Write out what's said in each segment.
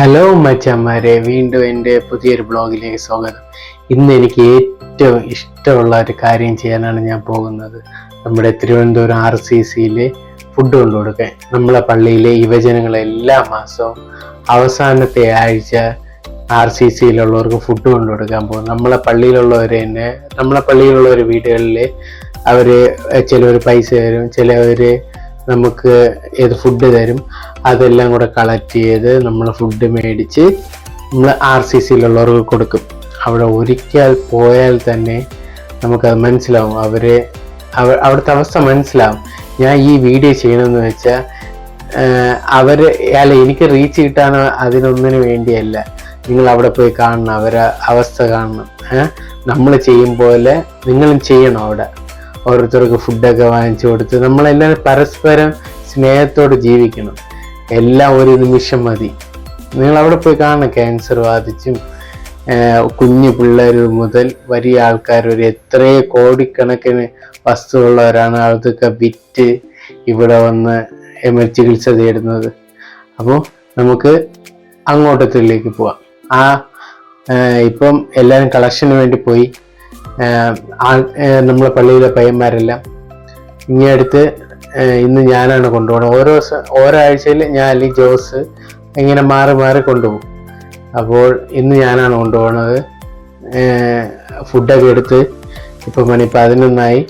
Hello മച്ചന്മാരെ. വീണ്ടും എന്റെ പുതിയൊരു ബ്ലോഗിലേക്ക് സ്വാഗതം. ഇന്ന് എനിക്ക് ഏറ്റവും ഇഷ്ടമുള്ള ഒരു കാര്യം ചെയ്യാനാണ് ഞാൻ പോകുന്നത്. നമ്മുടെ തിരുവനന്തപുരം ആർ സി സിയിലെ ഫുഡ് കൊണ്ടുകൊടുക്കാൻ നമ്മളെ പള്ളിയിലെ യുവജനങ്ങളെ എല്ലാ മാസവും അവസാനത്തെ ആഴ്ച ആർ സി സിയിലുള്ളവർക്ക് ഫുഡ് കൊണ്ടുകൊടുക്കാൻ പോകും. നമ്മളെ പള്ളിയിലുള്ളവർ തന്നെ നമ്മളെ പള്ളിയിലുള്ളവർ വീടുകളിൽ അവർ ചിലവർ പൈസ തരും ചിലവർ നമുക്ക് ഏത് ഫുഡ് തരും അതെല്ലാം കൂടെ കളക്ട് ചെയ്ത് നമ്മൾ ഫുഡ് മേടിച്ച് നമ്മൾ ആർ സി സിയിലുള്ളവർക്ക് കൊടുക്കും. അവിടെ ഒരിക്കൽ പോയാൽ തന്നെ നമുക്കത് മനസ്സിലാവും. അവരെ അവ അവിടുത്തെ അവസ്ഥ മനസ്സിലാവും. ഞാൻ ഈ വീഡിയോ ചെയ്യണമെന്ന് വെച്ചാൽ അവർ അല്ല എനിക്ക് റീച്ച് കിട്ടാൻ അതിനൊന്നിനു വേണ്ടിയല്ല. നിങ്ങൾ അവിടെ പോയി കാണണം അവരെ അവസ്ഥ കാണണം. നമ്മൾ ചെയ്യും പോലെ നിങ്ങളും ചെയ്യണം അവിടെ. ഓരോരുത്തർക്ക് ഫുഡൊക്കെ വാങ്ങിച്ചു കൊടുത്ത് നമ്മളെല്ലാവരും പരസ്പരം സ്നേഹത്തോട് ജീവിക്കണം. എല്ലാം ഒരു നിമിഷം മതി. നിങ്ങൾ അവിടെ പോയി കാണണം. ക്യാൻസർ ബാധിച്ചും കുഞ്ഞു പിള്ളേർ മുതൽ വലിയ ആൾക്കാർ വരെ എത്രയോ കോടിക്കണക്കിന് വസ്തുവുള്ളവരാണ് അതൊക്കെ വിറ്റ് ഇവിടെ വന്ന് ചികിത്സ തേടുന്നത്. അപ്പോൾ നമുക്ക് അങ്ങോട്ടത്തിലേക്ക് പോവാം. ആ ഇപ്പം എല്ലാവരും കളക്ഷന് വേണ്ടി പോയി. നമ്മളെ പള്ളിയിലെ പയ്യന്മാരെല്ലാം ഇനി അടുത്ത് ഇന്ന് ഞാനാണ് കൊണ്ടുപോകുന്നത് ഓരോ ഓരോ ആഴ്ചയിൽ ഞാൻ അല്ലെങ്കിൽ ജോസ് ഇങ്ങനെ മാറി മാറി കൊണ്ടുപോകും. അപ്പോൾ ഇന്ന് ഞാനാണ് കൊണ്ടുപോകുന്നത് ഫുഡൊക്കെ എടുത്ത് ഇപ്പം മണി പതിനൊന്നായി.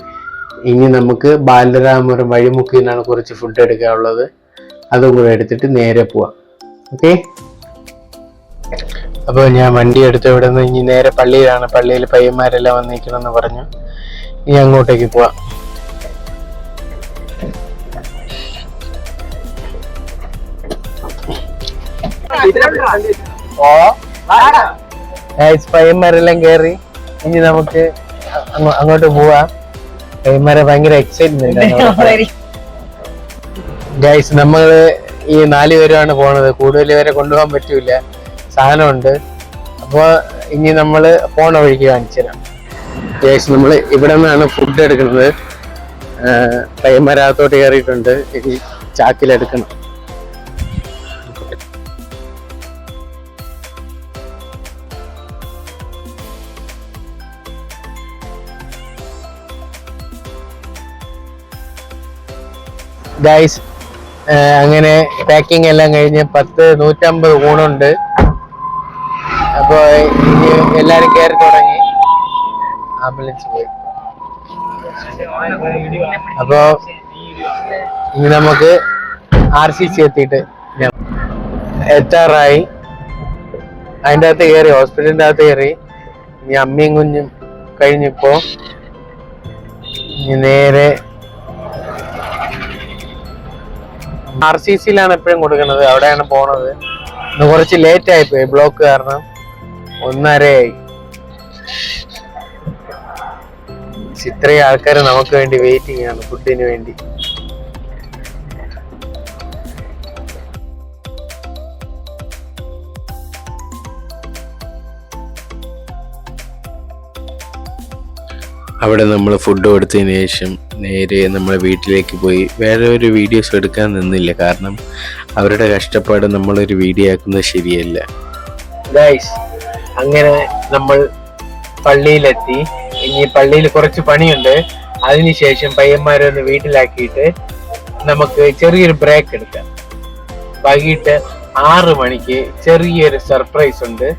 ഇനി നമുക്ക് ബാലരാമപുരം വഴിമുക്കിൽ നിന്നാണ് കുറച്ച് ഫുഡ് എടുക്കാനുള്ളത്. അതും കൂടെ എടുത്തിട്ട് നേരെ പോവാം. ഓക്കെ അപ്പോൾ ഞാൻ വണ്ടി എടുത്ത് ഇവിടെ നിന്ന് ഇനി നേരെ പള്ളിയിലാണ്. പള്ളിയിൽ പയ്യന്മാരെല്ലാം വന്നിരിക്കണമെന്ന് പറഞ്ഞു. ഇനി അങ്ങോട്ടേക്ക് പോവാം. പയ്യന്മാരെല്ലാം കേറി. ഇനി നമുക്ക് അങ്ങോട്ട് പോവാം. പയ്യന്മാരെ ഭയങ്കര എക്സൈറ്റ്മെന്റ് നമ്മൾ ഈ നാല് പേരുമാണ് പോണത്. കൂടുതൽ പേരെ കൊണ്ടുപോകാൻ പറ്റൂല. സാധനമുണ്ട്. അപ്പോൾ ഇനി നമ്മൾ ഫോൺ വഴിക്ക് കാണിച്ചു തരാം ഗൈസ് നമ്മൾ ഇവിടെ നിന്നാണ് ഫുഡ് എടുക്കുന്നത്. പയ്യന്മാരകത്തോട്ട് കയറിയിട്ടുണ്ട്. ഇനി ചാക്കിലെടുക്കണം ഗൈസ് അങ്ങനെ പാക്കിംഗ് എല്ലാം കഴിഞ്ഞ് പത്ത് നൂറ്റമ്പത് ഊണുണ്ട്. അപ്പൊ ഇനി എല്ലാരും കയറി തുടങ്ങി. ആംബുലൻസ് പോയി. അപ്പോൾ ഇനി നമുക്ക് ആർ സി സി എത്തിയിട്ട് എത്താറായി. അതിന്റെ അകത്ത് കയറി ഹോസ്പിറ്റലിന്റെ അകത്ത് കയറി ഇനി അമ്മയും കുഞ്ഞും കഴിഞ്ഞിപ്പോ ഇനി നേരെ ആർ സി സിയിലാണ് എപ്പോഴും കൊടുക്കുന്നത്. അവിടെയാണ് പോണത്. ഇന്ന് കുറച്ച് ലേറ്റ് ആയിപ്പോയി ബ്ലോക്ക് കാരണം. ഒന്നരയായി. ഇത്രയും ആൾക്കാർ നമുക്ക് വേണ്ടി വെയിറ്റിംഗ് ആണ് ഫുഡിന് വേണ്ടി. അവിടെ നമ്മൾ ഫുഡ് കൊടുത്തതിന് ശേഷം നേരെ നമ്മളെ വീട്ടിലേക്ക് പോയി. വേറെ ഒരു വീഡിയോസ് എടുക്കാൻ നിന്നില്ല. കാരണം അവരുടെ കഷ്ടപ്പാട് നമ്മളൊരു വീഡിയോ ആക്കുന്നത് ശരിയല്ല. ഗൈസ് അങ്ങനെ നമ്മൾ പള്ളിയിലെത്തി. ഇനി പള്ളിയിൽ കുറച്ച് പണിയുണ്ട്. അതിനുശേഷം പയ്യന്മാരെ ഒന്ന് വീട്ടിലാക്കിയിട്ട് നമുക്ക് ചെറിയൊരു ബ്രേക്ക് എടുക്കാം. വൈകിട്ട് ആറ് മണിക്ക് ചെറിയൊരു സർപ്രൈസ് ഉണ്ട്.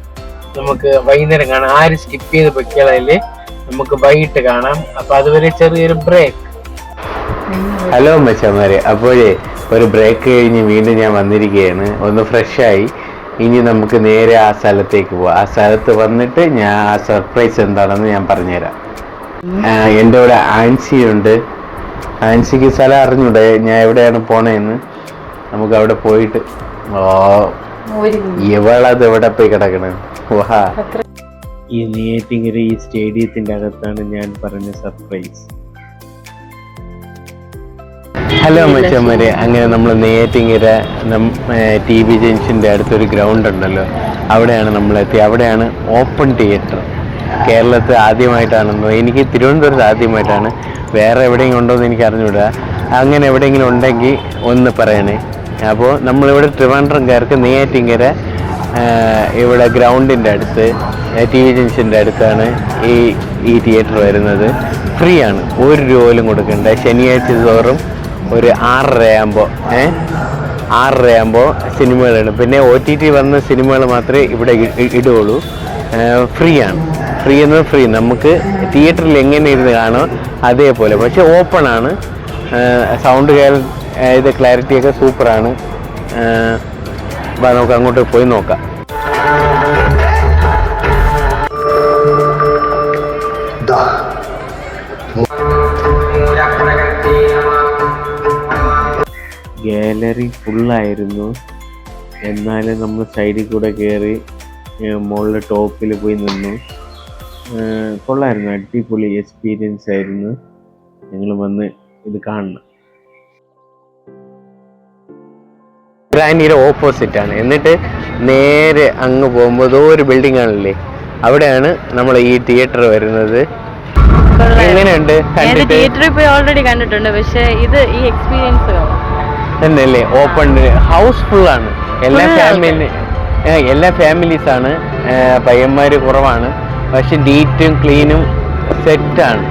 നമുക്ക് വൈകുന്നേരം കാണാം. ആര് സ്കിപ്പ് ചെയ്ത് പൊയ്ക്കളയിൽ നമുക്ക് വൈകിട്ട് കാണാം. അപ്പൊ അതുവരെ ചെറിയൊരു ബ്രേക്ക് ഹലോ മച്ചമാരെ അപ്പോഴേ ഒരു ബ്രേക്ക് കഴിഞ്ഞ് വീണ്ടും ഞാൻ വന്നിരിക്കുകയാണ്. ഒന്ന് ഫ്രഷായി ഇനി നമുക്ക് നേരെ ആ സ്ഥലത്തേക്ക് പോവാം. ആ സ്ഥലത്ത് വന്നിട്ട് ഞാൻ ആ സർപ്രൈസ് എന്താണെന്ന് ഞാൻ പറഞ്ഞുതരാം. എന്റെ കൂടെ ആൻസിയുണ്ട്. ഉണ്ട് ആൻസിക്ക് സ്ഥലം അറിഞ്ഞൂടെ? ഞാൻ എവിടെയാണ് പോണേന്ന്? നമുക്ക് അവിടെ പോയിട്ട് ഓ ഇവളത് എവിടെ പോയി കിടക്കണേ? വാ. ഈ നെയ്യാറ്റിങ്കര ഈ സ്റ്റേഡിയത്തിന്റെ അകത്താണ് ഞാൻ പറഞ്ഞ സർപ്രൈസ് ഹലോ മച്ചന്മാരെ അങ്ങനെ നമ്മൾ നേറ്റിങ്ങര ടി വി ജംഗ്ഷന്റെ അടുത്തൊരു ഗ്രൗണ്ട് ഉണ്ടല്ലോ. അവിടെയാണ് നമ്മളെത്തി അവിടെയാണ് ഓപ്പൺ തിയേറ്റർ കേരളത്തിൽ ആദ്യമായിട്ടാണെന്നോ എനിക്ക് തിരുവനന്തപുരത്ത് ആദ്യമായിട്ടാണ്. വേറെ എവിടെയെങ്കിലും ഉണ്ടോ എന്ന് എനിക്ക് അറിഞ്ഞുവിടുക അങ്ങനെ എവിടെയെങ്കിലും ഉണ്ടെങ്കിൽ ഒന്ന് പറയണേ. അപ്പോൾ നമ്മളിവിടെ ട്രിവാൻഡ്രംകാർക്ക് നെയ്യാറ്റിങ്കര ഇവിടെ ഗ്രൗണ്ടിന്റെ അടുത്ത് ടി വി ജംഗ്ഷന്റെ അടുത്താണ് ഈ ഈ തിയേറ്റർ വരുന്നത്. ഫ്രീ ആണ്. ഒരു രൂപ പോലും കൊടുക്കണ്ട. ശനിയാഴ്ച തോറും ഒരു ആറരയാകുമ്പോൾ ഏ? ആറരയാകുമ്പോൾ ആറര ആകുമ്പോൾ സിനിമകളാണ്. പിന്നെ ഒ ടി ടി വന്ന സിനിമകൾ മാത്രമേ ഇവിടെ ഇടുകയുള്ളൂ. ഫ്രീ ആണ് ഫ്രീ എന്നത് ഫ്രീ. നമുക്ക് തിയേറ്ററിൽ എങ്ങനെ ഇരുന്ന് കാണോ അതേപോലെ. പക്ഷേ ഓപ്പൺ ആണ്. സൗണ്ട് കേൾ ഇത് ക്ലാരിറ്റിയൊക്കെ സൂപ്പറാണ് നമുക്ക് അങ്ങോട്ട് പോയി നോക്കാം. ഗാലറി ഫുള്ളായിരുന്നു. എന്നാലും നമ്മൾ സൈഡിൽ കൂടെ കയറി മുകളിലെ ടോപ്പിൽ പോയി നിന്നു. കൊള്ളായിരുന്നു. അടിപൊളി എക്സ്പീരിയൻസ് ആയിരുന്നു. ഞങ്ങൾ വന്ന് ഇത് കാണണം. ഗ്രാനിയുടെ ഓപ്പോസിറ്റ് ആണ്. എന്നിട്ട് നേരെ അങ്ങ് പോകുമ്പോൾ ഏതോ ഒരു ബിൽഡിംഗ് ആണല്ലേ? അവിടെയാണ് നമ്മൾ ഈ തിയേറ്റർ വരുന്നത്. എങ്ങനെയുണ്ട്? തിയേറ്ററിൽ പോയി ഓൾറെഡി കണ്ടിട്ടുണ്ട്. പക്ഷേ ഇത് ഈ എക്സ്പീരിയൻസ് തന്നെയല്ലേ? ഓപ്പൺ ഹൗസ് ഫുൾ ആണ്. എല്ലാ ഫാമിലി എല്ലാ ഫാമിലീസ് ആണ്. പയ്യന്മാർ കുറവാണ്. പക്ഷെ നീറ്റും ക്ലീനും സെറ്റാണ്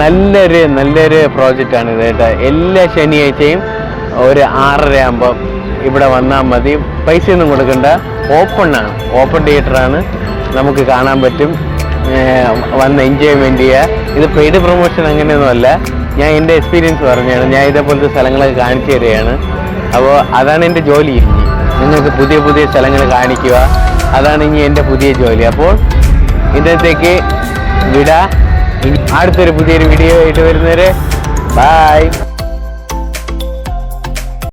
നല്ലൊരു നല്ലൊരു പ്രോജക്റ്റ് ആണ് ഇത് കേട്ടോ. എല്ലാ ശനിയാഴ്ചയും ഒരു ആറര ആകുമ്പോൾ ഇവിടെ വന്നാൽ മതി. പൈസയൊന്നും കൊടുക്കണ്ട. ഓപ്പൺ ആണ്. ഓപ്പൺ തിയേറ്ററാണ് നമുക്ക് കാണാൻ പറ്റും. വന്ന് എൻജോയ്മെന്റ് ചെയ്യുക ഇത് പെയ്ഡ് പ്രൊമോഷൻ അങ്ങനെയൊന്നുമല്ല. ഞാൻ എന്റെ എക്സ്പീരിയൻസ് പറഞ്ഞാണ് ഞാൻ ഇതേപോലത്തെ സ്ഥലങ്ങളൊക്കെ കാണിച്ചു തരികയാണ്. അപ്പോൾ അതാണ് എന്റെ ജോലി. നിങ്ങൾക്ക് പുതിയ പുതിയ സ്ഥലങ്ങൾ കാണിക്കുക. അതാണ് ഇനി എന്റെ പുതിയ ജോലി. അപ്പോൾ ഇന്നത്തേക്ക് വിട. അടുത്തൊരു പുതിയൊരു വീഡിയോ ആയിട്ട് വരുന്നവരെ ബായ്